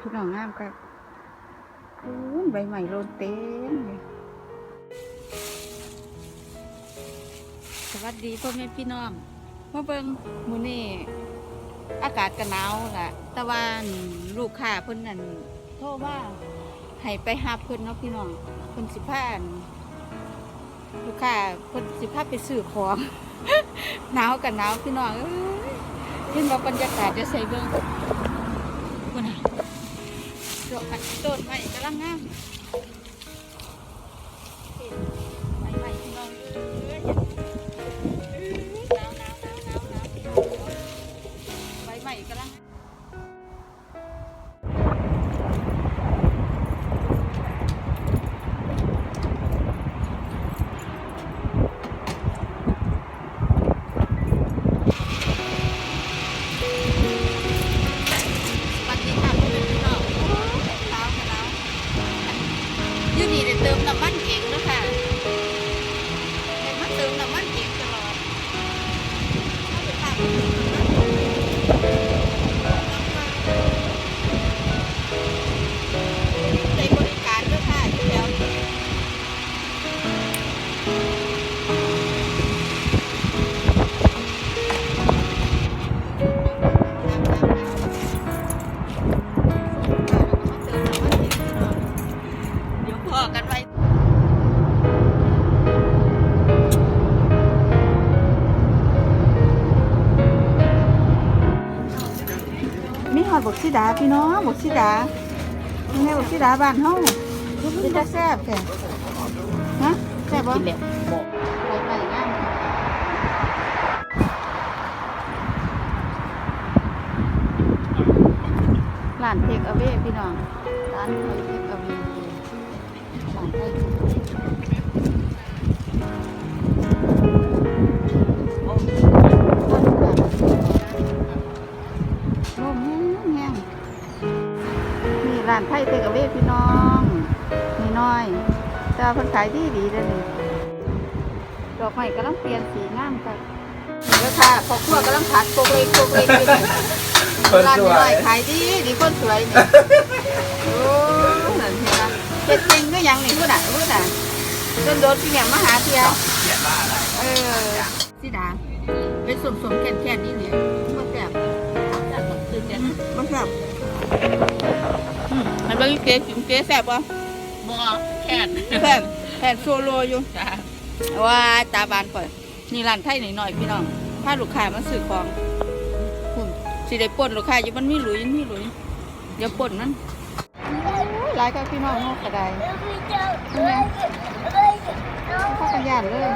พี่น้องงามครับอู้ใบใหม่โรนเต็มสวัสดีพ่อแม่พี่น้องมาเบิ่งมื้อนี้อากาศก็หนาวล่ะ แต่ว่าลูกค้าเพิ่นนั่นโทรว่าให้ไปหาเพิ่นเนาะพี่น้องเพิ่นสิพาอั่นลูกค้าเพิ่นสิพาไปซื้อของหนาวกับหนาวพี่น้องเอ้ยเห็นว่าบรรยากาศจะใส่เบิ่งพุ่น น่ะโดดโดดใหม่กำลังงามใหม่ใหม่พี่น้องเอ้ย นี่ บกสีดาพี่น้องบกสีดานี่ไงบกสีดาบ้านเฮาเป็นตาแซ่บแท้ฮะแซ่บบ่กินแล้วบอกไปไปงามร้านเทคเอาเวพี่น้องร้านเทคเอาเวร้านไทย ร้านไทยเทคเอาเวพี่น้องนี่น้อยแต่ว่าเพิ่นขายดีดีๆเด้อนี่ดอกไม้กำลังเปลี่ยนสีงามค่ะนี่แล้วค่ะพอครัวกำลังผัดโกเล็กโกเล็กอยู่นี่คนร้านสนี้วหน่อยยขายดีดีคนสวยนี่โอ้นั่นเห็นไหมเฮ็ดจริงก็ยังนี่พูดอะพูดอะจนโดนพี่แหม่มมาหาเที่ยวเขียนว่าอะไรเออสิดาเป็นสมสมๆแค่นๆนี่เนี่ยบ่แซ่บจัดหมดคือจะบ่แซ่บอืม ให้เบิ่งเก๋กินเก๋แซ่บบ่บอแค่แซ่บแซ่บโซโลอยู่จ้าว่าตาบานก่อนนี่ร้านไทยหน่อยๆพี่น้องถ้าลูกค้ามาซื้อของคุณสิได้ป่นลูกค้าอยู่มันมีหลุยมีหลุยเดี๋ยวป่นมันหลายกับพี่น้องนอกกระไดนี่ไงข้าวกระยานเลย